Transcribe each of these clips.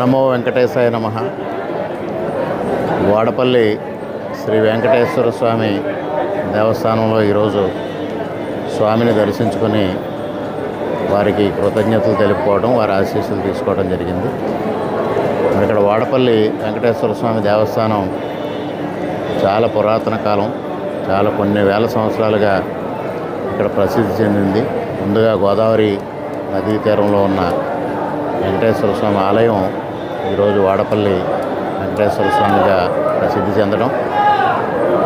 నమో వెంకటేశాయ నమ. వాడపల్లి శ్రీ వెంకటేశ్వర స్వామి దేవస్థానంలో ఈరోజు స్వామిని దర్శించుకొని వారికి కృతజ్ఞతలు తెలుపుకోవడం వారి ఆశీస్సులు తీసుకోవడం జరిగింది. ఇక్కడ వాడపల్లి వెంకటేశ్వర స్వామి దేవస్థానం చాలా పురాతన కాలం చాలా కొన్ని వేల సంవత్సరాలుగా ఇక్కడ ప్రసిద్ధి చెందింది. ముందుగా గోదావరి నదీ తీరంలో ఉన్న వెంకటేశ్వర స్వామి ఆలయం ఈరోజు వాడపల్లి వెంకటేశ్వర స్వామిగా ప్రసిద్ధి చెందడం.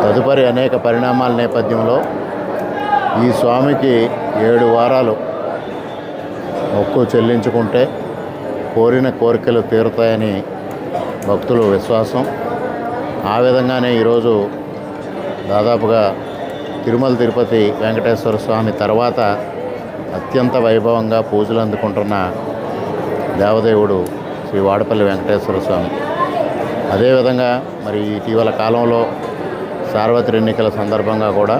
తదుపరి అనేక పరిణామాల నేపథ్యంలో ఈ స్వామికి ఏడు వారాలు మొక్కు చెల్లించుకుంటే కోరిన కోరికలు తీరుతాయని భక్తులు విశ్వాసం. ఆ విధంగానే ఈరోజు దాదాపుగా తిరుమల తిరుపతి వెంకటేశ్వర స్వామి తర్వాత అత్యంత వైభవంగా పూజలు అందుకుంటున్న దేవదేవుడు శ్రీ వాడపల్లి వెంకటేశ్వర స్వామి. అదేవిధంగా మరి ఇటీవల కాలంలో సార్వత్రిక ఎన్నికల సందర్భంగా కూడా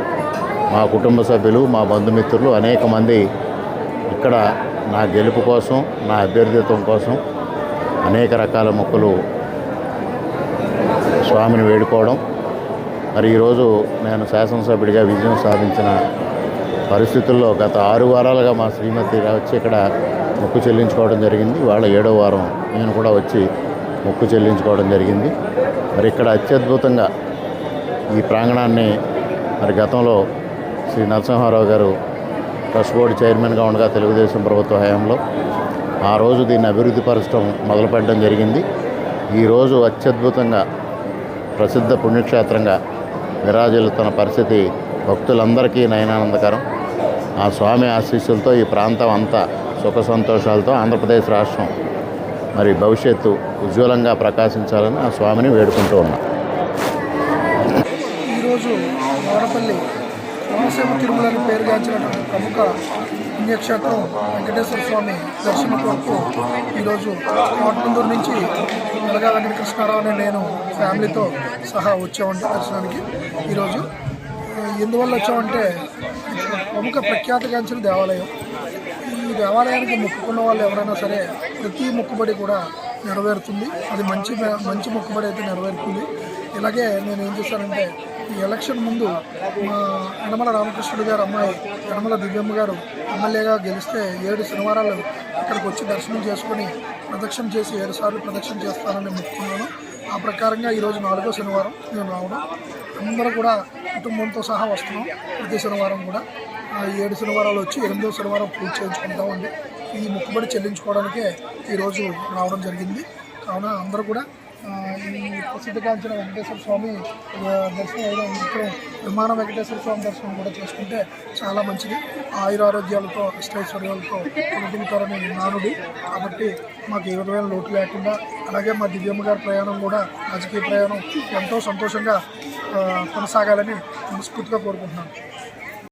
మా కుటుంబ సభ్యులు మా బంధుమిత్రులు అనేక మంది ఇక్కడ నా గెలుపు కోసం నా అభ్యర్థిత్వం కోసం అనేక రకాల మొక్కలు స్వామిని వేడుకోవడం. మరి ఈరోజు నేను శాసనసభ్యుడిగా విజయం సాధించిన పరిస్థితుల్లో గత ఆరు వారాలుగా మా శ్రీమతి వచ్చి ఇక్కడ మొక్కు చెల్లించుకోవడం జరిగింది. వాళ్ళ ఏడో వారం నేను కూడా వచ్చి మొక్కు చెల్లించుకోవడం జరిగింది. మరి ఇక్కడ అత్యద్భుతంగా ఈ ప్రాంగణాన్ని మరి గతంలో శ్రీ నరసింహారావు గారు ట్రస్ట్ బోర్డు చైర్మన్గా ఉండగా తెలుగుదేశం ప్రభుత్వ హయాంలో ఆ రోజు దీన్ని అభివృద్ధి పరచడం మొదలుపెట్టడం జరిగింది. ఈరోజు అత్యద్భుతంగా ప్రసిద్ధ పుణ్యక్షేత్రంగా విరాజిల్లుతున్న పరిస్థితి భక్తులందరికీ నయనానందకరం. ఆ స్వామి ఆశీస్సులతో ఈ ప్రాంతం అంతా సుఖ సంతోషాలతో ఆంధ్రప్రదేశ్ రాష్ట్రం మరి భవిష్యత్తు ఉజ్వలంగా ప్రకాశించాలని ఆ స్వామిని వేడుకుంటూ ఉన్నా. ఈరోజు వాడపల్లి కోనసీమ తిరుమలని పేరుగాంచిన ప్రముఖ పుణ్యక్షేత్రం వెంకటేశ్వర స్వామి దర్శనం కొరకు ఈరోజు కోటమందూరు నుంచి వెలగా వెంకటకృష్ణారావు నేను ఫ్యామిలీతో సహా వచ్చామండి దర్శనానికి. ఈరోజు ఎందువల్ల వచ్చామంటే ప్రముఖ ప్రఖ్యాతిగాంచిన దేవాలయం దేవాలయానికి మొక్కుకున్న వాళ్ళు ఎవరైనా సరే ప్రతి మొక్కుబడి కూడా నెరవేరుతుంది. అది మంచి మంచి మొక్కుబడి అయితే నెరవేరుతుంది. ఇలాగే నేను ఏం చేశానంటే ఈ ఎలక్షన్ ముందు మా యనమల రామకృష్ణుడు గారు అమ్మాయి యనమల దివ్యమ్మ గారు ఎమ్మెల్యేగా గెలిస్తే ఏడు శనివారాలు ఇక్కడికి వచ్చి దర్శనం చేసుకొని ప్రదక్షిణ చేసి ఏడు సార్లు ప్రదక్షిణ చేస్తానని మొక్కుకున్నాను. ఆ ప్రకారంగా ఈరోజు నాలుగో శనివారం నేను రావడం అందరూ కూడా కుటుంబంతో సహా వస్తున్నాం. ప్రతి శనివారం కూడా. ఏడు శనివారాలు వచ్చి ఎనిమిదో శనివారం పూజ చేయించుకుంటామండి. ఈ మొక్కుబడి చెల్లించుకోవడానికే ఈరోజు రావడం జరిగింది. కావున అందరూ కూడా ఈ ప్రసిద్ధిగాంచిన వెంకటేశ్వర స్వామి దర్శనం అయిన ఇప్పుడు విమాన వెంకటేశ్వర స్వామి దర్శనం కూడా చేసుకుంటే చాలా మంచిది. ఆయురారోగ్యాలతో అష్టైశ్వర్యాలతో పొందుతారని నానుడి కాబట్టి మాకు ఏ విధమైన లోటు లేకుండా అలాగే మా దివ్యమ్మ గారి ప్రయాణం కూడా రాజకీయ ప్రయాణం ఎంతో సంతోషంగా కొనసాగాలని మనస్ఫూర్తిగా కోరుకుంటున్నాను.